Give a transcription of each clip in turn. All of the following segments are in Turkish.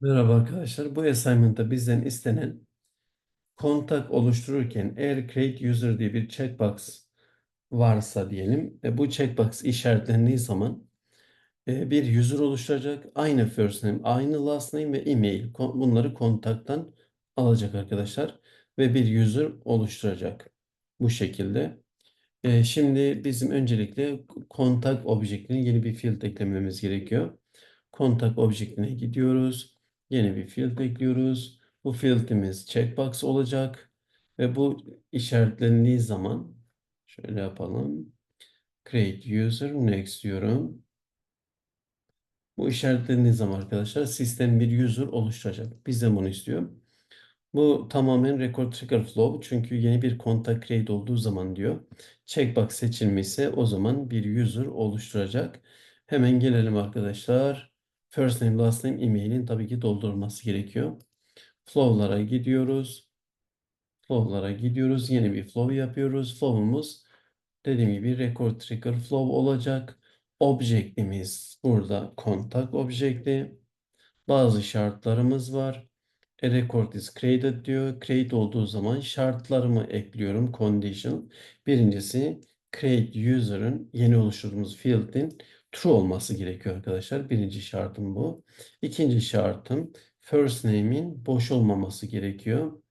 Merhaba arkadaşlar. Bu assignment'ta bizden istenen kontak oluştururken eğer create user diye bir checkbox varsa diyelim ve bu checkbox işaretlendiği zaman e, bir user oluşturacak. Aynı first name, aynı last name ve email. Bunları kontaktan alacak arkadaşlar ve bir user oluşturacak. Bu şekilde. E, Şimdi bizim öncelikle kontak objektine yeni bir field eklememiz gerekiyor. Kontak objektine gidiyoruz. Yeni bir field ekliyoruz. Bu fieldimiz checkbox olacak. Ve bu işaretlendiği zaman şöyle yapalım. Create user next diyorum. Bu işaretlendiği zaman arkadaşlar sistem bir user oluşturacak. Bizden bunu istiyor. Bu tamamen record trigger flow çünkü yeni bir kontak create olduğu zaman diyor. Checkbox seçilmişse o zaman bir user oluşturacak. Hemen gelelim arkadaşlar. First name, last name, email'in tabii ki doldurulması gerekiyor. Flow'lara gidiyoruz. Flow'lara gidiyoruz. Yeni bir flow yapıyoruz. Flow'umuz dediğim gibi record trigger flow olacak. Object'imiz burada kontak objekti. Bazı şartlarımız var. A record is created diyor. Create olduğu zaman şartlarımı ekliyorum. Condition. Birincisi create user'ın yeni oluşturduğumuz field'in true olması gerekiyor arkadaşlar. Birinci şartım bu. İkinci şartım first name'in boş olmaması gerekiyor.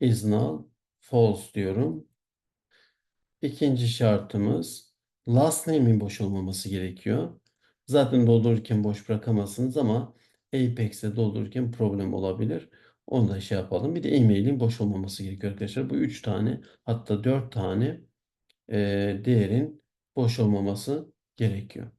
Is null. False diyorum. İkinci şartımız last name'in boş olmaması gerekiyor. Zaten doldururken boş bırakamazsınız ama Apex'te doldururken problem olabilir. Onu da şey yapalım. Bir de e-mail'in boş olmaması gerekiyor arkadaşlar. Bu üç tane hatta dört tane e, değerin boş olmaması gerekiyor.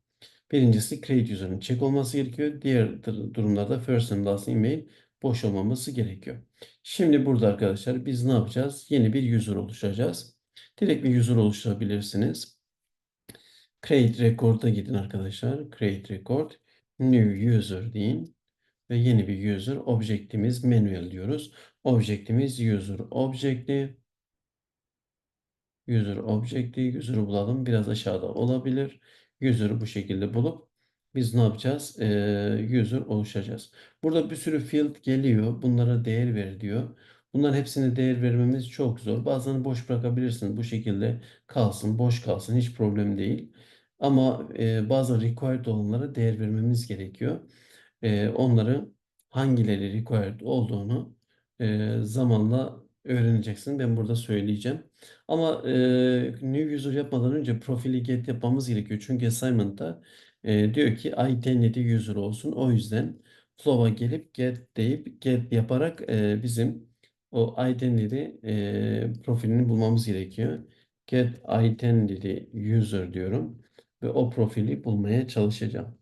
Birincisi create user'ın check olması gerekiyor. Diğer durumlarda first and last email boş olmaması gerekiyor. Şimdi burada arkadaşlar biz ne yapacağız? Yeni bir user oluşturacağız. Direkt bir user oluşturabilirsiniz. Create record'a gidin arkadaşlar. Create record. New user deyin. Ve yeni bir user. Objektimiz manual diyoruz. Objektimiz user objekti. User objekti. User'ı bulalım. Biraz aşağıda olabilir. User'ı bu şekilde bulup biz ne yapacağız? Ee, user oluşacağız. Burada bir sürü field geliyor. Bunlara değer ver diyor. Bunların hepsine değer vermemiz çok zor. Bazen boş bırakabilirsiniz. Bu şekilde kalsın, boş kalsın. Hiç problem değil. Ama e, bazı required olanlara değer vermemiz gerekiyor. E, onları hangileri required olduğunu e, zamanla öğreneceksin. Ben burada söyleyeceğim. Ama e, new user yapmadan önce profili get yapmamız gerekiyor. Çünkü assignment'ta e, diyor ki identity user olsun. O yüzden flow'a gelip get deyip get yaparak e, bizim o identity e, profilini bulmamız gerekiyor. Get identity user diyorum ve o profili bulmaya çalışacağım.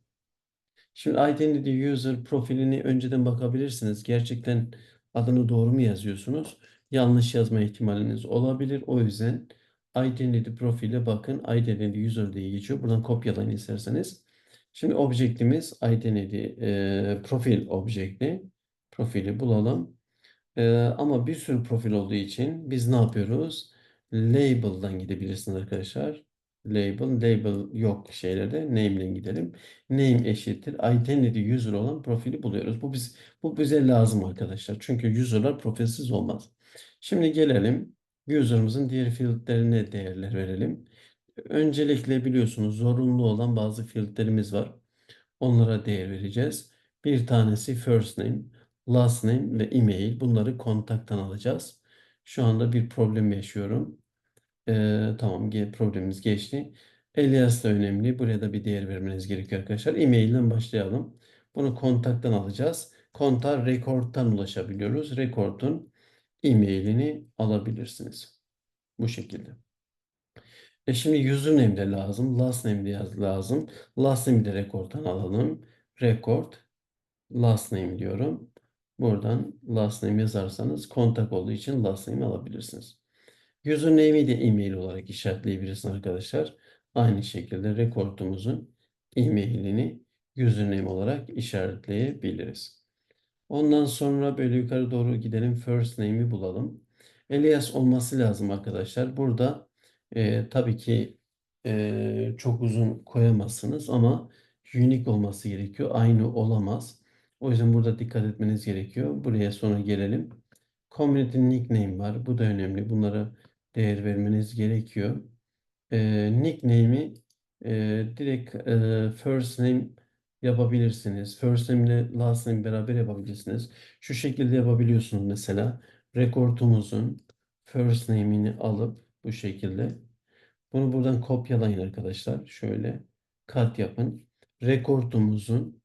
Şimdi Identity User profilini önceden bakabilirsiniz. Gerçekten adını doğru mu yazıyorsunuz? Yanlış yazma ihtimaliniz olabilir. O yüzden Identity profile bakın. Identity User diye geçiyor. Buradan kopyalayın isterseniz. Şimdi objektimiz Identity e, profil objekti. Profili bulalım. E, ama bir sürü profil olduğu için biz ne yapıyoruz? Label'dan gidebilirsiniz arkadaşlar. Label, label yok şeylerde. Name'den gidelim. Name eşittir. Identity user olan profili buluyoruz. Bu biz bu bize lazım arkadaşlar. Çünkü user'lar profilsiz olmaz. Şimdi gelelim user'ımızın diğer field'lerine değerler verelim. Öncelikle biliyorsunuz zorunlu olan bazı field'lerimiz var. Onlara değer vereceğiz. Bir tanesi first name, last name ve email. Bunları kontaktan alacağız. Şu anda bir problem yaşıyorum. Ee, tamam problemimiz geçti. Alias da önemli. Buraya da bir değer vermeniz gerekiyor arkadaşlar. E-mail'den başlayalım. Bunu kontaktan alacağız. Kontağa record'tan ulaşabiliyoruz. Record'un e-mailini alabilirsiniz. Bu şekilde. E şimdi username de lazım. Last name de yaz lazım. Last name'i de record'dan alalım. Record last name diyorum. Buradan last name yazarsanız kontak olduğu için last name alabilirsiniz. Username'i de e-mail olarak işaretleyebilirsiniz arkadaşlar. Aynı şekilde rekordumuzun e-mailini username olarak işaretleyebiliriz. Ondan sonra böyle yukarı doğru gidelim. First name'i bulalım. Alias olması lazım arkadaşlar. Burada e, tabii ki e, çok uzun koyamazsınız ama unique olması gerekiyor. Aynı olamaz. O yüzden burada dikkat etmeniz gerekiyor. Buraya sonra gelelim. Community nickname var. Bu da önemli. Bunlara değer vermeniz gerekiyor. Ee, nickname'i e, direkt e, first name yapabilirsiniz. First name ile last name beraber yapabilirsiniz. Şu şekilde yapabiliyorsunuz mesela. Rekordumuzun first name'ini alıp bu şekilde. Bunu buradan kopyalayın arkadaşlar. Şöyle kat yapın. Rekordumuzun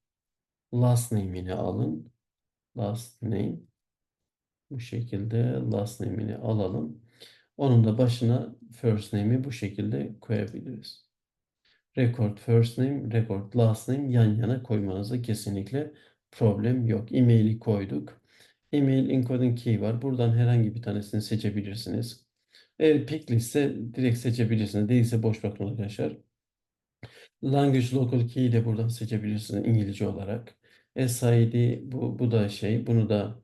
last name'ini alın. Last name. Bu şekilde last name'ini alalım. Onun da başına first name'i bu şekilde koyabiliriz. Record first name, record last name yan yana koymanızda kesinlikle problem yok. E-mail'i koyduk. E-mail encoding key var. Buradan herhangi bir tanesini seçebilirsiniz. Eğer picked ise direkt seçebilirsiniz. Değilse boş bırakın arkadaşlar. Language local key'i de buradan seçebilirsiniz İngilizce olarak. SID bu, bu da şey. Bunu da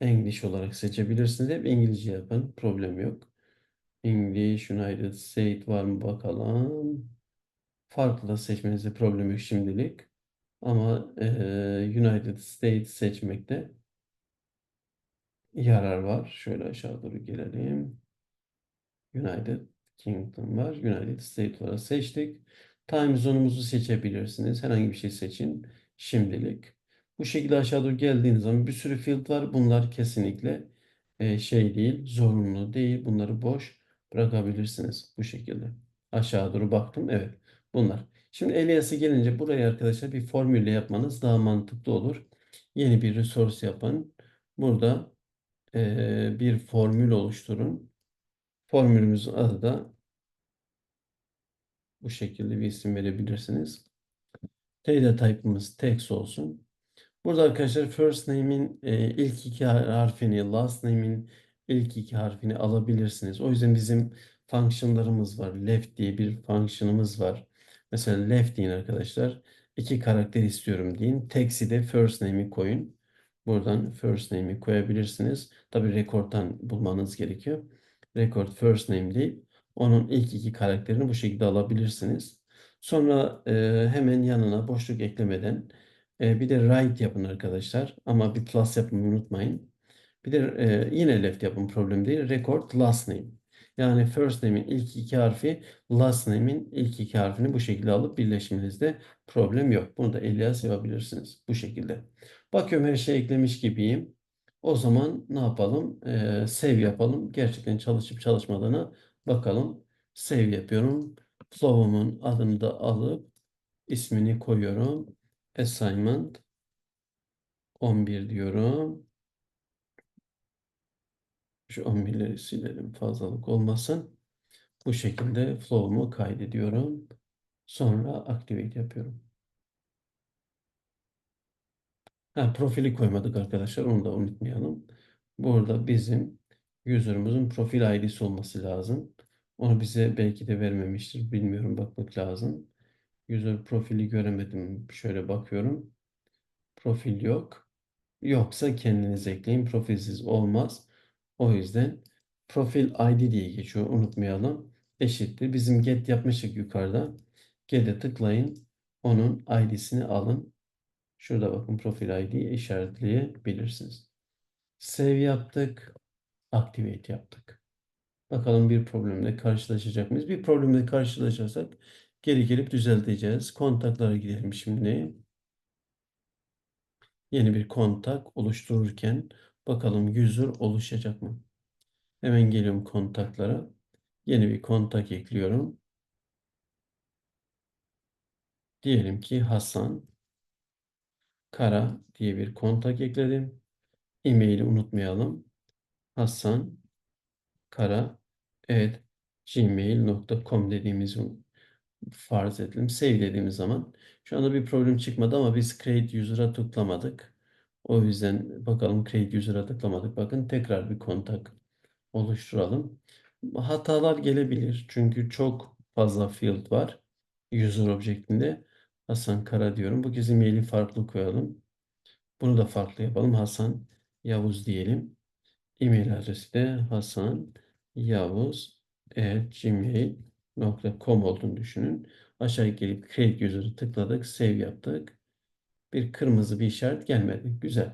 English olarak seçebilirsiniz. Hep İngilizce yapın. Problem yok. English United States var mı bakalım. Farklı da seçmenizde problem yok şimdilik. Ama e, United States seçmekte yarar var. Şöyle aşağı doğru gelelim. United Kingdom var. United States olarak seçtik. Time zone'umuzu seçebilirsiniz. Herhangi bir şey seçin. Şimdilik. Bu şekilde aşağı doğru geldiğiniz zaman bir sürü field var. Bunlar kesinlikle e, şey değil, zorunlu değil. Bunları boş bırakabilirsiniz bu şekilde. Aşağı doğru baktım. Evet. Bunlar. Şimdi alias'e gelince buraya arkadaşlar bir formülle yapmanız daha mantıklı olur. Yeni bir resource yapın. Burada e, bir formül oluşturun. Formülümüzün adı da bu şekilde bir isim verebilirsiniz. Data type'ımız text olsun. Burada arkadaşlar first name'in e, ilk iki harfini, last name'in ilk iki harfini alabilirsiniz. O yüzden bizim function'larımız var. Left diye bir function'ımız var. Mesela left deyin arkadaşlar. İki karakter istiyorum deyin. De first name'i koyun. Buradan first name'i koyabilirsiniz. Tabi record'dan bulmanız gerekiyor. Record first name deyip onun ilk iki karakterini bu şekilde alabilirsiniz. Sonra e, hemen yanına boşluk eklemeden e, bir de right yapın arkadaşlar. Ama bir plus yapmayı unutmayın. Bir de e, yine left yapın problem değil. Record last name. Yani first name'in ilk iki harfi, last name'in ilk iki harfini bu şekilde alıp birleşmenizde problem yok. Bunu da Elias yapabilirsiniz bu şekilde. Bakıyorum her şey eklemiş gibiyim. O zaman ne yapalım? Ee, save yapalım. Gerçekten çalışıp çalışmadığına bakalım. Save yapıyorum. Flow'umun adını da alıp ismini koyuyorum. Assignment 11 diyorum. Şu 11'leri silelim fazlalık olmasın. Bu şekilde flow'umu kaydediyorum. Sonra activate yapıyorum. Ha, profili koymadık arkadaşlar. Onu da unutmayalım. Burada bizim user'ımızın profil ID'si olması lazım. Onu bize belki de vermemiştir. Bilmiyorum bakmak lazım. User profili göremedim. Şöyle bakıyorum. Profil yok. Yoksa kendiniz ekleyin. Profilsiz olmaz. O yüzden profil ID diye geçiyor. Unutmayalım. Eşittir. Bizim get yapmıştık yukarıda. Get'e tıklayın. Onun ID'sini alın. Şurada bakın profil ID'yi işaretleyebilirsiniz. Save yaptık. Activate yaptık. Bakalım bir problemle karşılaşacak mıyız? Bir problemle karşılaşırsak geri gelip düzelteceğiz. Kontaklara gidelim şimdi. Yeni bir kontak oluştururken bakalım user oluşacak mı? Hemen geliyorum kontaklara. Yeni bir kontak ekliyorum. Diyelim ki Hasan Kara diye bir kontak ekledim. E-maili unutmayalım. Hasan Kara evet gmail.com dediğimiz farz edelim. Save dediğimiz zaman şu anda bir problem çıkmadı ama biz create user'a tıklamadık. O yüzden bakalım create user'a tıklamadık. Bakın tekrar bir kontak oluşturalım. Hatalar gelebilir. Çünkü çok fazla field var. User object'inde. Hasan Kara diyorum. Bu kez e-maili farklı koyalım. Bunu da farklı yapalım. Hasan Yavuz diyelim. E-mail adresi de Hasan Yavuz gmail.com olduğunu düşünün. Aşağı gelip create user'ı tıkladık. Save yaptık. Bir kırmızı bir işaret gelmedi. Güzel.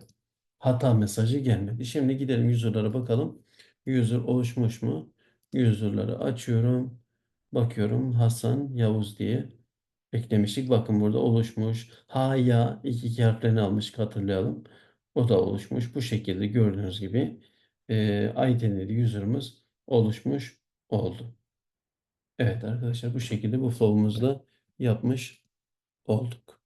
Hata mesajı gelmedi. Şimdi gidelim user'lara bakalım. User oluşmuş mu? User'ları açıyorum. Bakıyorum Hasan Yavuz diye eklemiştik. Bakın burada oluşmuş. Ha ya iki harflerini almış hatırlayalım. O da oluşmuş. Bu şekilde gördüğünüz gibi e, ID'li user'ımız oluşmuş oldu. Evet arkadaşlar bu şekilde bu flow'umuzda yapmış olduk.